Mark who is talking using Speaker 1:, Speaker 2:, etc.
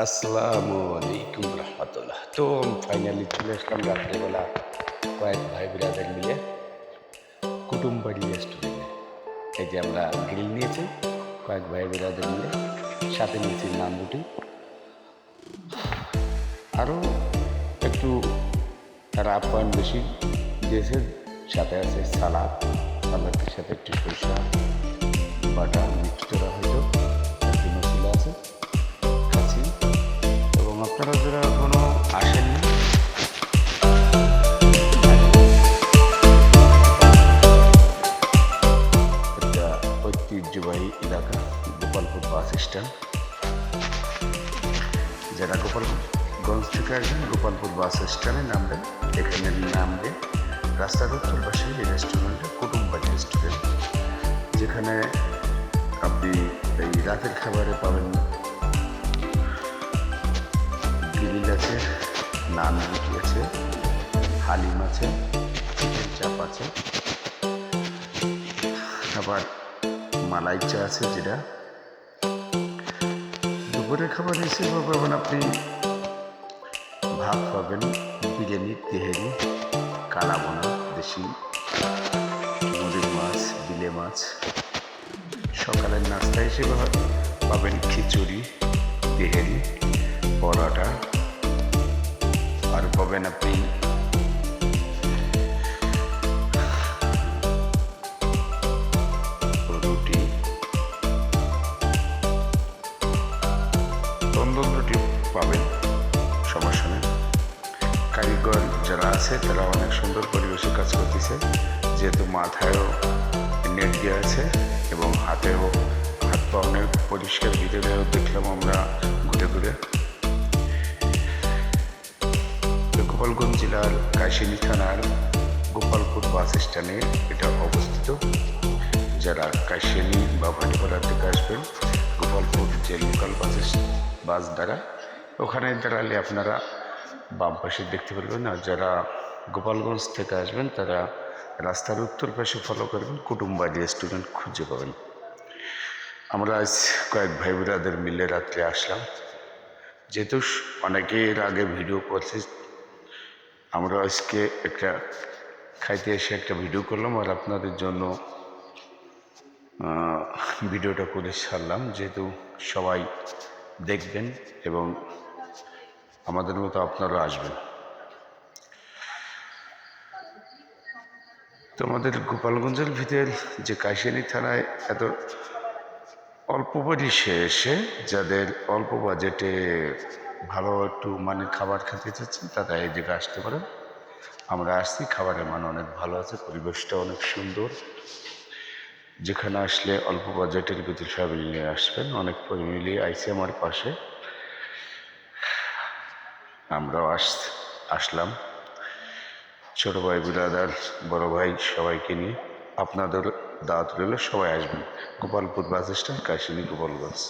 Speaker 1: আসসালামু আলাইকুম রহমতুল্লাহ। তো ফাইনালি চলে আসলাম রাত্রেবেলা কয়েক ভাই বিরাদের মিলে কুটুমবাড়ি রেস্টুরেন্টে এই যে আমরা গ্রিল নিয়েছি, কয়েক ভাই বিরাদের মিলে, সাথে নিয়েছি নান রুটি আরও একটু তারা বেশি দিয়েছে, সাথে আছে সালাদ সালাদের সাথে একটু সরিষা বাটা ঐতিহ্যবাহী এলাকা গোপালপুর বাস স্ট্যান্ড। যারা গোপালগঞ্জ থেকে আসবেন গোপালপুর বাস স্ট্যান্ডে নামবেন। এখানে নামবে রাস্তার উত্তর পাশে রেস্টুরেন্টে কুটুম্বাড়ি রেস্টুরেন্ট, যেখানে আপনি এই রাতের খাবারে পাবেন গ্রিল আছে, নান রুটি আছে, হালিম আছে চাপ আছে। আবার মালাই আছে যেটা। দুপুরের খাবার হিসেবে পাবেন আপনি ভাত পাবেন বিরিয়ানি, তেহেরি কালাবোনা দেশি নদীর মাছ, বিলে মাছ। সকালের নাস্তা হিসেবে পাবেন খিচুড়ি, তেহেরি, পরোটা। আর পাবেন আপনি যারা আছে, তারা অনেক সুন্দর পরিবেশে কাজ করতেছে। যেহেতু মাথায়ও নেট দেওয়া আছে এবং হাতেও হাত পা অনেক পরিষ্কার ভিতরেও দেখলাম আমরা ঘুরে ঘুরে। গোপালগঞ্জ জেলার কাশিনী থানার গোপালপুর বাস স্ট্যান্ডে এটা অবস্থিত। যারা কাশিনী বা ভাটিপাড়ার দিকে আসবেন, গোপালপুর যে লোকাল বাস বাস দ্বারা, ওখানে দাঁড়ালে আপনারা বাম পাশে দেখতে পারবেন আর যারা গোপালগঞ্জ থেকে আসবেন, তারা রাস্তার উত্তর পাশে ফলো করবেন কুটুম্বাড়ি রেস্টুরেন্ট খুঁজে পাবেন। আমরা আজ কয়েক ভাই বোনাদের মিলে রাত্রে আসলাম। যেহেতু অনেকের আগে ভিডিও করছে, আমরা আজকে একটা খাইতে এসে একটা ভিডিও করলাম আর আপনাদের জন্য ভিডিওটা করে ছাড়লাম যেহেতু সবাই দেখবেন এবং আমাদের মতো আপনারা আসবেন। তোমাদের গোপালগঞ্জের ভিতর যে কাশিয়ানি থানায় এত অল্প পরিসে এসে যাদের অল্প বাজেটে ভালো একটু মানে খাবার খেতে চাচ্ছেন, তারা এই জায়গায় আসতে পারেন। আমরা আসছি, খাবারের মান অনেক ভালো আছে, পরিবেশটা অনেক সুন্দর। যেখানে আসলে অল্প বাজেটের ভিতরে ফ্যামিলি নিয়ে আসবেন, অনেক ফ্যামিলি আইসে আমার পাশে। আমরাও আস, আসলাম। ছোট ভাই, বিরাদার, বড় ভাই সবাইকে নিয়ে আপনাদের দাওয়াত রইল, সবাই আসবেন। Gopalpur bus stand, Kashini Gopalganj